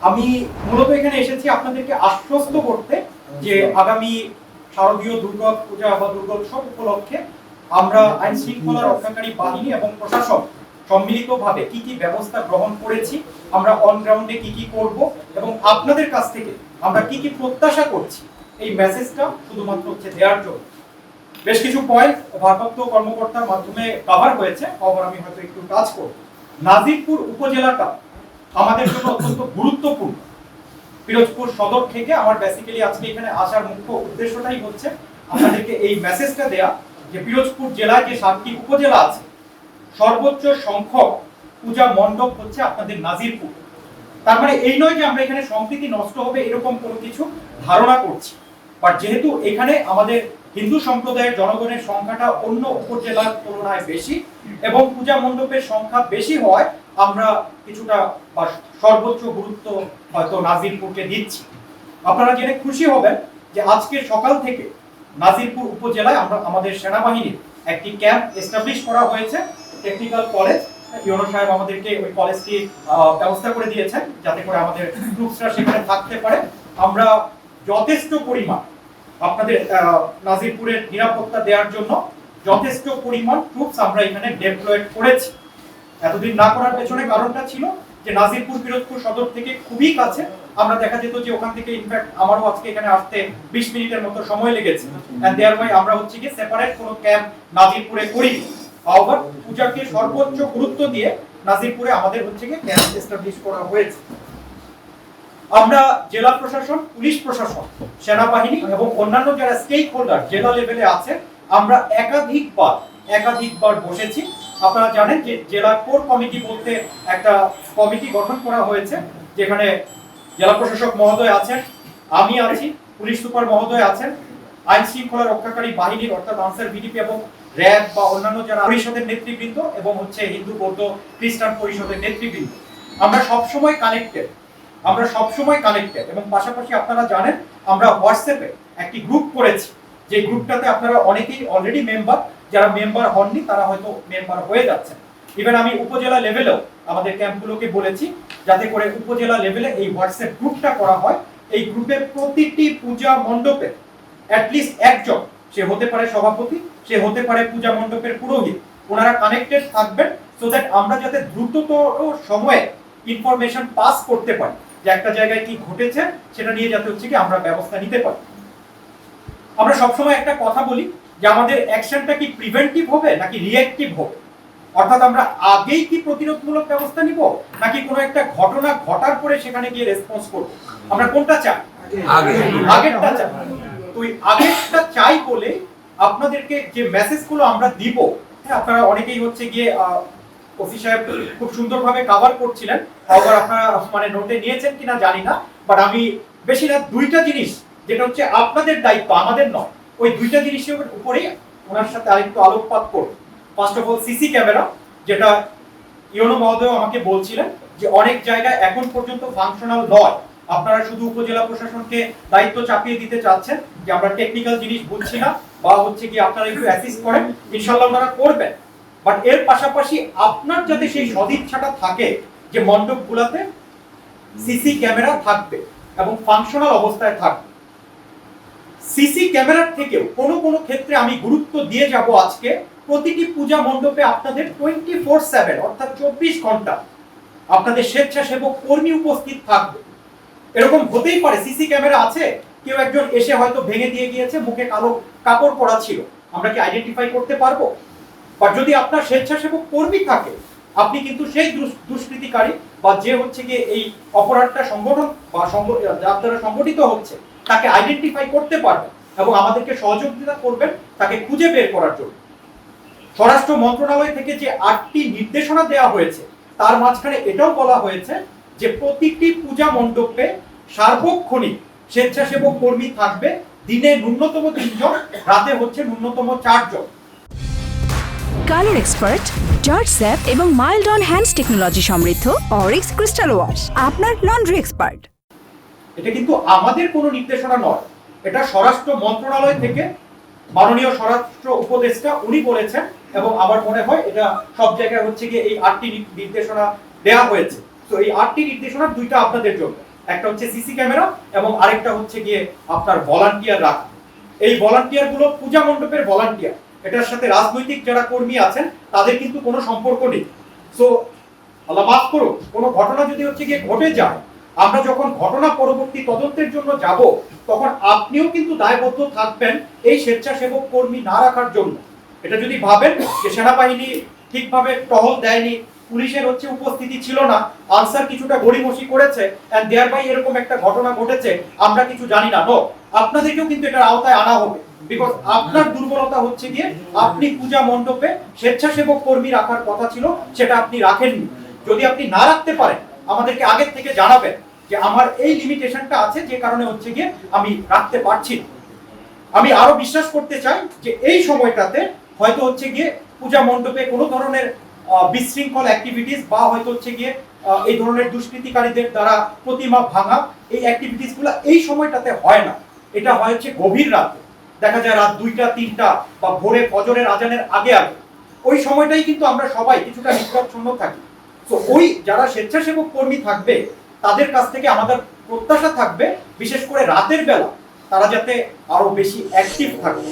আমি মূলত এখানে এসেছি আপনাদেরকে আশ্বস্ত করতে যে আগামী শারদীয় দুর্গা পূজা বা দুর্গোৎসব উপলক্ষে আমরা আইন শৃঙ্খলা রক্ষাকারী বাহিনী এবং প্রশাসন সম্মিলিতভাবে কি কি ব্যবস্থা গ্রহণ করেছি আমরা অন গ্রাউন্ডে কি কি করব এবং আপনাদের কাছ থেকে আমরা কি কি প্রত্যাশা করছি এই মেসেজটা শুধুমাত্র হচ্ছে দেওয়ার জন্য। বেশ কিছু পয়েন্ট ভারপ্রাপ্ত কর্মকর্তার মাধ্যমে কভার হয়েছে খবর আমি হয়তো একটু কাজ করব। নাজিরপুর উপজেলাটা আমাদের জন্য অত্যন্ত গুরুত্বপূর্ণ। পিরোজপুর সদর থেকে আমার বেসিক্যালি আজকে এখানে আসার মুখ্য উদ্দেশ্যটাই হচ্ছে আপনাদেরকে এই মেসেজটা দেয়া যে পিরোজপুর জেলায় যে সাতটি উপজেলা আছে, সর্বোচ্চ সংখ্যক পূজা মণ্ডপ হচ্ছে আপনাদের নাজিরপুর। তার মানে এই নয় যে আমরা এখানে সম্প্রীতি নষ্ট হবে এরকম কোনো কিছু ধারণা করছি। বাট যেহেতু এখানে আমাদের হিন্দু সম্প্রদায়ের জনগণের সংখ্যাটা অন্য উপজেলার তুলনায় বেশি এবং পূজা মণ্ডপের সংখ্যা বেশি হয় আমরা কিছুটা বা সর্বোচ্চ গুরুত্ব হয়তো নাজিরপুরকে দিচ্ছি। আপনারা জেনে খুশি হবেন যে আজকে সকাল থেকে নাজিরপুর উপজেলায় আমরা আমাদের সেনাবাহিনীর একটি ক্যাম্প এস্টাবলিশ করা হয়েছে। টেকনিক্যাল কলেজ ইউনো সাহেব আমাদেরকে ওই কলেজটি ব্যবস্থা করে দিয়েছেন যাতে করে আমাদের ট্রুপসরা সেখানে থাকতে পারে। আমরা যথেষ্ট পরিমাণ আপনাদের নাজিরপুরের নিরাপত্তা দেওয়ার জন্য যথেষ্ট পরিমাণ ট্রুপস আমরা এখানে ডেপ্লয়েড করেছি। এতদিন না করার পেছনে কারণটা ছিল যে নাজিরপুর পিরোজপুর সদর থেকে খুবই কাছে আমরা দেখা যেত যে ওখান থেকে ইনফ্যাক্ট আমারও আজকে এখানে আসতে 20 মিনিটের মতো সময় লেগেছে। এন্ড দেয়ার বাই আমরা হচ্ছে কি সেপারেট কোনো ক্যাম্প নাজিরপুরে করিনি। আবার পূজাকে সর্বোচ্চ গুরুত্ব দিয়ে নাজিরপুরে আমাদের হচ্ছে কি ক্যাম্প এস্টাবলিশ করা হয়েছে। আমরা জেলা প্রশাসন, পুলিশ প্রশাসন, সেনাবাহিনী এবং অন্যান্য যারা স্টেক হোল্ডার জেলা লেভেলে আছে, আমরা একাধিকবার একাধিকবার বসেছি। আপনারা জানেন যে জেলা কোর কমিটি বলতে একটা কমিটি গঠন করা হয়েছে, যেখানে জেলা প্রশাসক মহোদয় আছেন, আমি আছি, পুলিশ সুপার মহোদয় আছেন, আইন শৃঙ্খলা রক্ষাকারী বাহিনীর অর্থাৎ আনসার বিডিপি এবং র্যাব বা অন্যান্য যারা পরিষদের নেতৃবৃন্দ এবং হচ্ছে হিন্দু বৌদ্ধ খ্রিস্টান পরিষদের নেতৃবৃন্দ। আমরা সবসময় কানেক্টেড আমরা সবসময় কানেক্টেড এবং পাশাপাশি আপনারা জানেন, আমরা হোয়াটসঅ্যাপে একটি গ্রুপ করেছি, যে গ্রুপটাতে আপনারা অনেকেই অলরেডি মেম্বার যারা মেম্বার হননি, তারা হয়তো মেম্বার হয়ে যাচ্ছেন। ইভেন আমি উপজেলা লেভেলেও আমাদের ক্যাম্পগুলোকে বলেছি, যাতে করে উপজেলা লেভেলে এই হোয়াটসঅ্যাপ গ্রুপটা করা হয়। এই গ্রুপে প্রতিটি পূজা মণ্ডপে অ্যাটলিস্ট একজন, সে হতে পারে সভাপতি, সে হতে পারে পূজা মণ্ডপের পুরোহিত, ওনারা কানেক্টেড থাকবেন সো দ্যাট আমরা যাতে দ্রুততর সময়ে ইনফরমেশন পাস করতে পারি, যে একটা জায়গায় কি ঘটেছে, সেটা নিয়ে যাতে হচ্ছে কি আমরা ব্যবস্থা নিতে পারি। আমরা সবসময় একটা কথা বলি যে আমাদের অ্যাকশনটা কি প্রিভেন্টিভ হবে নাকি রিঅ্যাক্টিভ হবে? অর্থাৎ আমরা আগেই কি প্রতিরোধমূলক ব্যবস্থা নিব নাকি কোনো একটা ঘটনা ঘটার পরে সেখানে গিয়ে রেসপন্স করব? আমরা কোনটা চাই? আগে। আগেরটা চাই। তো আগেরটা চাই বলে আপনাদেরকে যে মেসেজগুলো আমরা দিব হ্যাঁ, আপনারা অনেকেই হচ্ছে গিয়ে ওসি সাহেব খুব সুন্দরভাবে কভার করছিলেন। আবার আপনারা মানে নোটে নিয়েছেন কিনা জানি না বাট আমি বেশি না দুইটা জিনিস যেটা হচ্ছে আপনাদের দায়িত্ব আমাদের নয়। ওই দুইটা জিনিসের উপরেই ওনার সাথে আরেকটু আলোকপাত করব। First of all CC camera যেটা ইওনো মহোদয় আমাকে বলছিলেন যে অনেক জায়গায় এখন পর্যন্ত ফাংশনাল নয়। আপনারা শুধু উপজেলা প্রশাসনকে দায়িত্ব চাপিয়ে দিতে চাচ্ছেন যে আমরা টেকনিক্যাল জিনিস বুঝছি না, বা হচ্ছে কি আপনারা একটু অ্যাসিস্ট করেন ইনশাল্লাহ ওনারা করবেন। বাট এর পাশাপাশি আপনার যাতে সেই সদিচ্ছাটা থাকে যে মণ্ডপগুলোতে সিসি ক্যামেরা থাকবে এবং ফাংশনাল অবস্থায় থাকবে। সিসি ক্যামেরার থেকেও কোনো কোনো ক্ষেত্রে আমি গুরুত্ব দিয়ে যাব আজকে। প্রতিটি পূজা মণ্ডপে আপনাদের টোয়েন্টি ফোর সেভেন অর্থাৎ চব্বিশ ঘণ্টা আপনাদের স্বেচ্ছাসেবক কর্মী উপস্থিত থাকবে। এরকম হতেই পারে, সিসি ক্যামেরা আছে, কেউ একজন এসে হয়তো ভেঙে দিয়ে গিয়েছে, মুখে কালো কাপড় পরা ছিল। আমরা কি আইডেন্টিফাই করতে পারব? বা যদি আপনার স্বেচ্ছাসেবক কর্মী থাকে, আপনি কিন্তু সেই দুষ- দুষ্কৃতিকারী বা যে হচ্ছে গিয়ে এই অপরাধটা সংগঠন বা যার দ্বারা সংগঠিত হচ্ছে তাকে আইডেন্টিফাই করতে পারবেন এবং আমাদেরকে সহযোগিতা করবেন তাকে খুঁজে বের করার জন্য। স্বরাষ্ট্র মন্ত্রণালয় থেকে যে আটটি নির্দেশনা দেওয়া হয়েছে, তার মাঝখানে এটাও বলা হয়েছে যে প্রতিটি পূজা মণ্ডপে সার্বক্ষণিক স্বেচ্ছাসেবক কর্মী থাকবে। দিনে ন্যূনতম তিনজন, রাতে হচ্ছে ন্যূনতম চারজন। কালার এক্সপার্ট জর্জ স্যাপ এবং মাইল্ড অন হ্যান্ডস টেকনোলজি সমৃদ্ধ অরিক্স ক্রিস্টাল ওয়াশ আপনার লন্ড্রি এক্সপার্ট এটা কিন্তু আমাদের কোনো নির্দেশনা নয়। এটা স্বরাষ্ট্র মন্ত্রণালয় থেকে মাননীয় স্বরাষ্ট্র উপদেষ্টা উনি বলেছেন এবং আমার মনে হয় এটা সব জায়গায় হচ্ছে গিয়ে এই আটটি নির্দেশনা দেওয়া হয়েছে। তো এই আটটি নির্দেশনা দুইটা আপনাদের জন্য। একটা হচ্ছে সিসি ক্যামেরা এবং আরেকটা হচ্ছে গিয়ে আপনার ভলান্টিয়ার রাখা। এই ভলান্টিয়ারগুলো পূজা মণ্ডপের ভলান্টিয়ার। এটার সাথে রাজনৈতিক যারা কর্মী আছেন, তাদের কিন্তু কোনো সম্পর্ক নেই। সো আল্লাহ মাফ করো কোনো ঘটনা যদি হচ্ছে গিয়ে ঘটে যায় আমরা যখন ঘটনা পরবর্তী তদন্তের জন্য যাব, তখন আপনিও কিন্তু দায়বদ্ধ থাকবেন এই স্বেচ্ছাসেবক কর্মী না রাখার জন্য। এটা যদি ভাবেন যে সেনাবাহিনী ঠিকভাবে টহল দেয়নি, পুলিশের হচ্ছে উপস্থিতি ছিল না, আনসার কিছুটা গড়িমসি করেছে এন্ড দেয়ার বাই এরকম একটা ঘটনা ঘটেছে, আমরা কিছু জানি না। নো আপনাদেরকেও কিন্তু এটার আওতায় আনা হবে। বিকজ আপনার দুর্বলতা হচ্ছে গিয়ে আপনি পূজা মণ্ডপে স্বেচ্ছাসেবক কর্মী রাখার কথা ছিল, সেটা আপনি রাখেননি। যদি আপনি না রাখতে পারেন, আমাদেরকে আগের থেকে জানাবেন। যে আমার এই লিমিটেশনটা আছে, যে কারণে হচ্ছে গিয়ে আমি রাখতে পারছি না। আমি আরও বিশ্বাস করতে চাই যে এই সময়টাতে হয়তো হচ্ছে গিয়ে পূজা মণ্ডপে কোনো ধরনের বিশৃঙ্খল অ্যাক্টিভিটিস বা হয়তো হচ্ছে গিয়ে এই ধরনের দুষ্কৃতিকারীদের দ্বারা প্রতিমা ভাঙা এই অ্যাক্টিভিটিসগুলো এই সময়টাতে হয় না। এটা হয় হচ্ছে গভীর রাতে। দেখা যায় রাত দুইটা, তিনটা বা ভোরে ফজরের আজানের আগে আগে। ওই সময়টাই কিন্তু আমরা সবাই কিছুটা নিষ্প্রচ্ছন্ন থাকি। তো ওই যারা স্বেচ্ছাসেবক কর্মী থাকবে তাদের কাছ থেকে আমাদের প্রত্যাশা থাকবে, বিশেষ করে রাতের বেলা তারা যাতে আরও বেশি অ্যাক্টিভ থাকে